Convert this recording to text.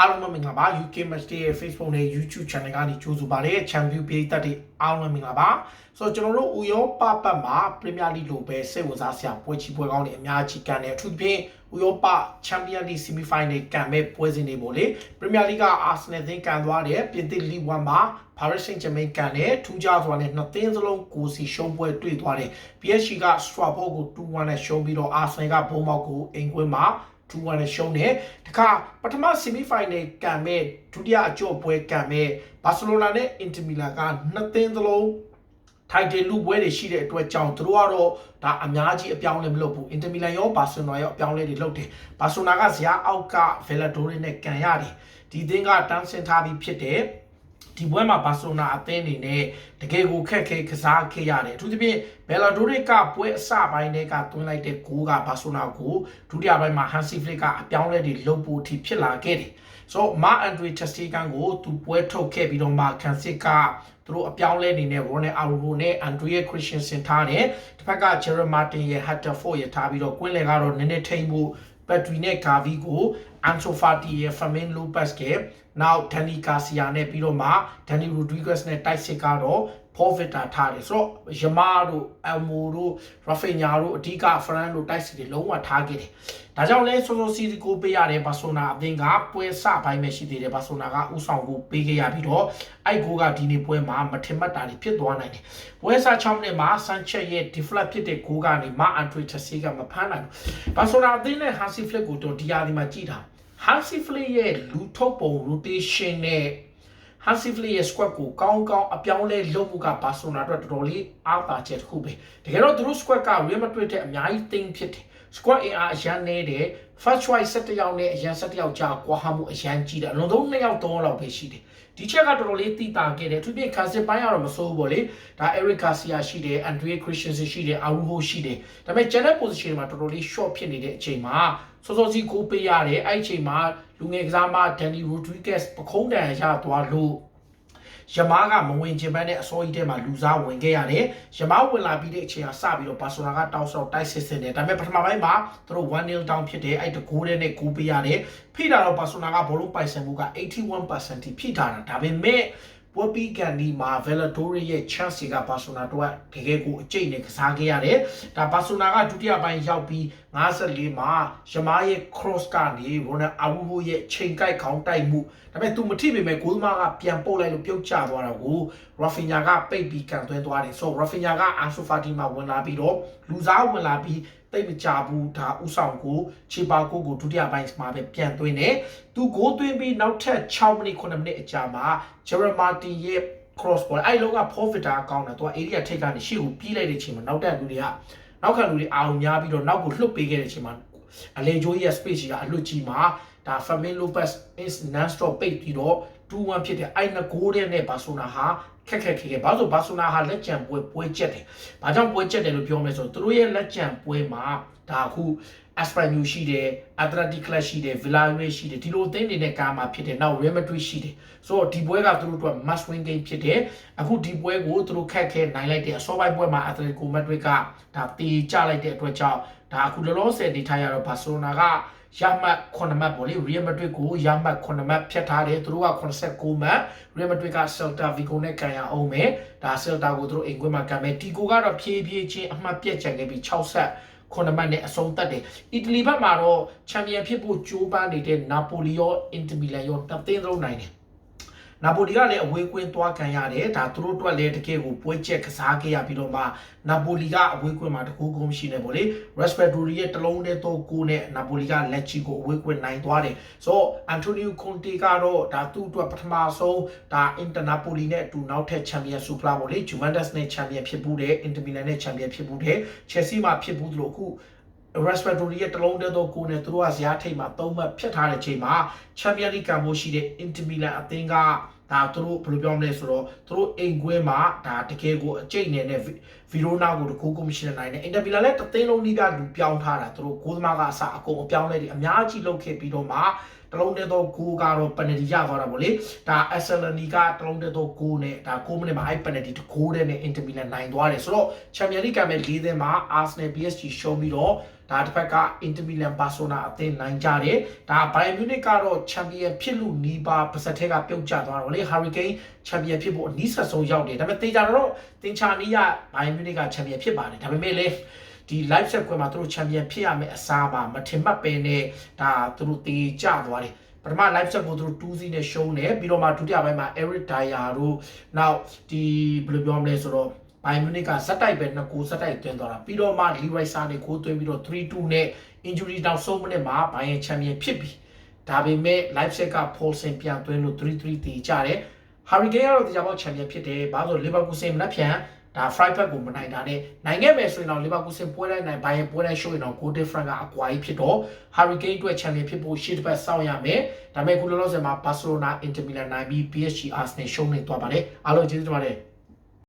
အားလုံးပဲမင်္ဂလာပါ UK Match Day ရဲ့ Facebook နဲ့ YouTube Channel ကနေကြိုဆိုပါရစေ Champion ပြည်သက်တွေအားလုံးပဲမင်္ဂလာပါဆိုတော့ကျွန်တော်တို့ဥရောပပတ်မှာ Premier League လိုပဲစိတ်ဝင်စားစရာပွဲချီပွဲကောင်းတွေအများကြီးကန်တယ်အထူးသဖြင့်ဥရောပ Champion League Semi Final ကန်မဲ့ပွဲစဉ်တွေပေါ့လေ Premier League က Arsenal သင်းကန်သွားတယ်ပြင်သစ် League 1မှာ Paris Saint-Germain ကန်တယ်ထူးခြားစွာနဲ့နှစ်သင်းစလုံးကိုစီရှုံးပွဲတွေ့သွားတယ် PSG က Strasbourg ကို2-1နဲ့ရှုံးပြီးတော့ Arsenal ကဘုံမောက်ကိုအင်ကွင်းမှာ 2-1နဲ့ရှုံးတယ်တခါပထမ semi final ကန်မဲ့ဒုတိယအကျော့ပွဲကန်မဲ့ဘာစီလိုနာနဲ့အင်တာမီလာကနှစ်သင်းသလုံးထိုက်တယ်လူပွဲတွေရှိတဲ့အတွက်ကြောင့်သူတို့ကတော့ဒါအများကြီးအပြောင်းလဲမလုပ်ဘူးအင်တာမီလန်ရောဘာစီလိုနာရောအပြောင်းလဲတွေလုပ်တယ်ဘာစီလိုနာကဇယားအောက်ကဗယ်လာဒိုရီနဲ့ကန်ရတယ်ဒီသင်းကတန်းဆင်ထားပြီးဖြစ်တယ် ဒီပွဲမှာဘာစီလိုနာအသင်းအနေနဲ့တကယ်ကိုခက်ခဲကစားခဲ့ရတယ်အထူးသဖြင့်ဘယ်လာဒိုရစ်ကပွဲအစပိုင်းတွေကတွင်းလိုက်တဲ့ဂိုးကဘာစီလိုနာကိုဒုတိယပိုင်းမှာဟန်စီဖလစ်ကအပြောင်းလဲတွေလုပ်ဖို့အထိဖြစ်လာခဲ့တယ်ဆိုတော့မာအန်ဒရီချက်စတီကန်ကိုသူပွဲထုတ်ခဲ့ပြီးတော့မှကန်စစ်ကသူတို့အပြောင်းလဲအနေနဲ့ရိုနယ်အာရိုနဲ့အန်ဒရီယခရစ်ရှင်စင်ထားတယ်တစ်ဖက်ကဂျယ်ရမာတင်ရဲ့ဟတ်တာဖော့ရထားပြီးတော့ကွင်းလယ်ကတော့နည်းနည်းထိမ့်ဖို့ဘက်ထရီနဲ့ဂါဗီကို အန်ဆိုဖာတီရဲ့ဖမင်လိုပတ်စ်ကနောက်ဒန်နီကာစီယာနဲ့ပြီးတော့မှဒန်နီရိုဒရီဂက်စ်နဲ့တိုက်စစ်ကတော့ Povita ထားတယ်ဆိုတော့ယမားတို့အယ်မိုတို့ရာဖီညာတို့အဓိကဖရန်တို့တိုက်စစ်တွေလုံးဝထားခဲ့တယ်ဒါကြောင့်လဲဆိုဆိုစီစီကိုပေးရတယ်ဘာဆိုနာအသင်းကပွဲစပိုင်းပဲရှိသေးတယ်ဘာဆိုနာကဥဆောင်ကိုပေးခဲ့ရပြီးတော့အဲ့ကိုကဒီနေ့ပွဲမှာမထင်မှတ်တာတွေဖြစ်သွားနိုင်တယ်ပွဲစ6မိနစ်မှာဆန်ချက်ရဲ့ deflect ဖြစ်တဲ့ကိုကနေမအန်ထရီချက်စီကမဖမ်းနိုင်ဘူးဘာဆိုနာအသင်းနဲ့ဟာစီဖလစ်ကိုတော့ဒီယာဒီမှာကြည့်တာ ဟာစီဖလစ်ရဲ့လူထုတ်ပုံ rotation နဲ့ဟာစီဖလီရဲ့ squad ကိုကောင်းကောင်းအပြောင်းလဲလုပ်မှုကဘာဆိုနာအတွက်တော်တော်လေးအားပါချက်တစ်ခုပဲတကယ်တော့သူတို့ squad က Real Madrid တဲ့အများကြီးသိမ်းဖြစ်တယ် squad အင်အားအရန်နေတယ် first choice 17ယောက်နဲ့အရန်17ယောက်ကြာကွာဟမှုအရန်ကြီးတယ်အလုံးစုံ2ယောက်3ယောက်လောက်ပဲရှိတယ်ဒီချက်ကတော်တော်လေးတိတာခဲ့တယ်သူပြခါစစ်ပိုင်းကတော့မစိုးဘူးပေါ့လေဒါ Eric Garcia ရှိတယ် Andre Christensen ရှိတယ် Araujo ရှိတယ်ဒါပေမဲ့ general position မှာတော်တော်လေး short ဖြစ်နေတဲ့အချိန်မှာစောစောစီးကိုပေးရတယ်အဲ့အချိန်မှာလူငယ်ကစားမ Danny Rodriguez ပခုံးတန်ရသွားလို့ ယမားကမဝင်ချင်ပန်းတဲ့အစောကြီးထဲမှာလူစားဝင်ခဲ့ရတယ်။ယမားဝင်လာပြီးတဲ့အချိန်ကစပြီးတော့ဘာဆိုနာကတောက်ဆောက်တိုက်စစ်စစ်တယ်။ဒါပေမဲ့ပထမပိုင်းမှာသူတို့1-0 down ဖြစ်တယ်။အဲ့တကူတဲ့နဲ့ကူပေးရတယ်။ဖိတာတော့ဘာဆိုနာကဘောလုံးပိုင်ဆိုင်မှုက81%ထိဖိထားတာ။ဒါပေမဲ့ ဝပီကန်ဒီမှာဗယ်လာဒိုရီရဲ့ chance ကဘာဆိုနာတော့တကယ်ကိုအကျိတ်နဲ့ကစားခဲ့ရတယ်။ဒါဘာဆိုနာကဒုတိယပိုင်းရောက်ပြီး54မှာယမားရဲ့ cross ကနေရိုနယ်အာဝူဟိုရဲ့ချိန်ကိုက်ခေါင်းတိုက်မှုဒါပေမဲ့ तू မထိပေမဲ့ဂိုးသမားကပြန်ပုတ်လိုက်လို့ပြုတ်ကျသွားတာကိုရာဖီညာကပိတ်ပြီးကန်သွင်းသွားတယ်ဆိုရာဖီညာကအန်ဆိုဖာတီမှာဝင်လာပြီးတော့လူစားဝင်လာပြီးတိတ်မကြဘူးဒါဥဆောင်ကိုချေပါကိုကိုဒုတိယပိုင်းမှာပဲပြန်သွင်းတယ်သူဂိုးသွင်းပြီးနောက်ထပ်6မိနစ်9မိနစ်အကြာမှာဂျယ်ရမာတီရဲ့ cross ball အဲ့လုံးက profiter ကောင်းတယ်သူက area ထိပ်ကနေရှေ့ကိုပြေးလိုက်တဲ့အချိန်မှာနောက်တက်လူတွေကနောက်ခံလူတွေအာရုံများပြီးတော့နောက်ကိုလှုပ်ပေးခဲ့တဲ့အချိန်မှာအလေဂျိုးရဲ့ space ကြီးကအလွတ်ကြီးမှာဒါ Fermin Lopez is non stop ပိတ်ပြီးတော့2-1ဖြစ်တဲ့အဲ့နှစ်ဂိုးတဲ့နဲ့ဘာဆိုနာဟာ ခက်ခက်ခဲခဲဘာလို့ဘာဆိုနာဟာလက်ကျန်ပွဲပွဲချက်တယ်။ဘာကြောင့်ပွဲချက်တယ်လို့ပြောမလဲဆိုတော့သူတို့ရဲ့လက်ကျန်ပွဲမှာဒါအခု Espanyol ရှိတယ် Athletic Club ရှိတယ် Villarreal ရှိတယ်ဒီလိုအသင်းတွေနဲ့ကားမှာဖြစ်တယ်နောက် Real Madrid ရှိတယ်ဆိုတော့ဒီပွဲကသူတို့အတွက် must win game ဖြစ်တယ်အခုဒီပွဲကိုသူတို့ခက်ခဲနိုင်လိုက်တယ်အစောပိုင်းပွဲမှာ Atletico Madrid ကဒါတေးကျလိုက်တဲ့အတွက်ကြောင့်ဒါအခုလောလောဆယ်နေထိုင်ရတော့ Barcelona က ရမှတ်9မှတ်ပေါ့လေ Real Madrid ကိုရမှတ်9မှတ်ဖြတ်ထားတယ်သူတို့က89မှတ် Real Madrid က Celta Vigo နဲ့ကန်ရအောင်မယ်ဒါ Celta ကိုသူတို့အိမ်ကွင်းမှာကန်မယ်တီကိုကတော့ဖြည်းဖြည်းချင်းအမှတ်ပြတ်ချန်ခဲ့ပြီး6ဆက်ခုနမတ်နဲ့အဆုံးသတ်တယ်။အီတလီဘက်မှာတော့ချန်ပီယံဖြစ်ဖို့ကြိုးပမ်းနေတဲ့နာပိုလီရောအင်တာမီလန်ရောတသင်းလုံးနိုင်တယ်။ နာပိုလီကလည်းအဝေးကွင်းသွားခံရတယ်။ဒါသူတို့အတွက်လည်းတကယ်ကိုပွဲချက်ကစားခဲ့ရပြီးတော့မှနာပိုလီကအဝေးကွင်းမှာတကူကုန်းရှိနေပေါ့လေ။ Respiratory ရဲ့တလုံးတည်းတော့ကိုနဲ့နာပိုလီကလက်ချီကိုအဝေးကွင်းနိုင်သွားတယ်။ဆိုတော့အန်တိုနီယိုကွန်တေကတော့ဒါသူ့အတွက်ပထမဆုံးဒါအင်တာနာပိုလီနဲ့အတူနောက်ထပ်ချန်ပီယံဆူဖလာပေါ့လေ။ Juventus နဲ့ချန်ပီယံဖြစ်ဘူးတယ်။အင်တာမီလန်နဲ့ချန်ပီယံဖြစ်ဘူးတယ်။ Chelsea မှာဖြစ်ဘူးလို့အခု respiratory ရဲ့တလုံးတည်းသောကိုယ်နဲ့သူတို့ကဇယားထိပ်မှာသုံးမှတ်ဖြတ်ထားတဲ့ချိန်မှာ Champions League ကံဖို့ရှိတဲ့ Inter Milan အသင်းကဒါသူတို့ဘယ်လိုပြောမလဲဆိုတော့သူတို့အိမ်ခွဲမှာဒါတကယ်ကိုအကျိတ်နေတဲ့ဗီရိုနာကိုတကူကိုမရှိနိုင်တဲ့ Inter Milan လည်းတသိန်းလုံးနီးပြလူပြောင်းထားတာသူတို့ကိုသမားကအစအကုန်အပြောင်းလဲတွေအများကြီးလုပ်ခဲ့ပြီးတော့မှတလုံးတည်းသောဂိုးကတော့ပယ်နတီရသွားတာပေါ့လေဒါအက်ဆယ်လနီကတလုံးတည်းသောဂိုးနဲ့ဒါ6မိနစ်မှာအဲ့ပယ်နတီတဂိုးတဲ့နဲ့အင်တာမီလန်နိုင်သွားတယ်ဆိုတော့ချန်ပီယံလိကမဲ့၄သင်းမှာအာဆနယ် PSG ရှုံးပြီးတော့ ဒါတစ်ဖက်က Inter Milan Barcelona အသင်းနိုင်ကြတယ်ဒါ Bayern Munich ကတော့ချန်ပီယံဖြစ်လို့နီးပါပါစက်ထဲကပြုတ်ကျသွားတော့လေ Hurricane ချန်ပီယံဖြစ်ဖို့အနည်းဆက်ဆုံးရောက်တယ်ဒါပေမဲ့တေချာတော့တင်ချာနီးရ Bayern Munich ကချန်ပီယံဖြစ်ပါတယ်ဒါပေမဲ့လေဒီ live set ခွဲမှာသူတို့ချန်ပီယံဖြစ်ရမယ့်အစားပါမထင်မှတ်ပဲနဲ့ဒါသူတို့တေကျသွားတယ်ပထမ live set ကိုသူတို့2စီးနဲ့ရှုံးတယ်ပြီးတော့မှဒုတိယပိုင်းမှာ Eric Dyer တို့နောက်ဒီဘယ်လိုပြောမလဲဆိုတော့ ဘိုင်မြူနစ်ကဇက်တိုက်ပဲနှစ်ကိုဇက်တိုက်သွင်းသွားတာပြီးတော့မှ Leroy Sané ကိုသွင်းပြီးတော့3-2နဲ့ injury တောင်ဆုံးမိနစ်မှာဘိုင်ယန်ချန်ပီယံဖြစ်ပြီဒါပေမဲ့ live set က Paulson ပြန်သွင်းလို့3-3တည်ကြတယ် Hurricane ကတော့တရားပေါက်ချန်ပီယံဖြစ်တယ်ဘာလို့လဲ Liverpool မနှက်ဖြန်ဒါ Freiburg ကိုမနိုင်တာနဲ့နိုင်ခဲ့မယ်ဆိုရင်တော့ Liverpool ပွဲတိုင်းနိုင်ဘိုင်ယန်ပွဲတိုင်းရှိုးရင်တော့ goal difference ကအကွာကြီးဖြစ်တော့ Hurricane အတွက်ချန်ပီယံဖြစ်ဖို့ရှေ့တစ်ပတ်စောင့်ရမယ်ဒါပေမဲ့ခုလောလောဆယ်မှာ Barcelona Inter Milan နိုင်ပြီး PSG Arsenal ရှုံးနေသွားပါတယ်အားလုံးကျေးဇူးတင်ပါတယ်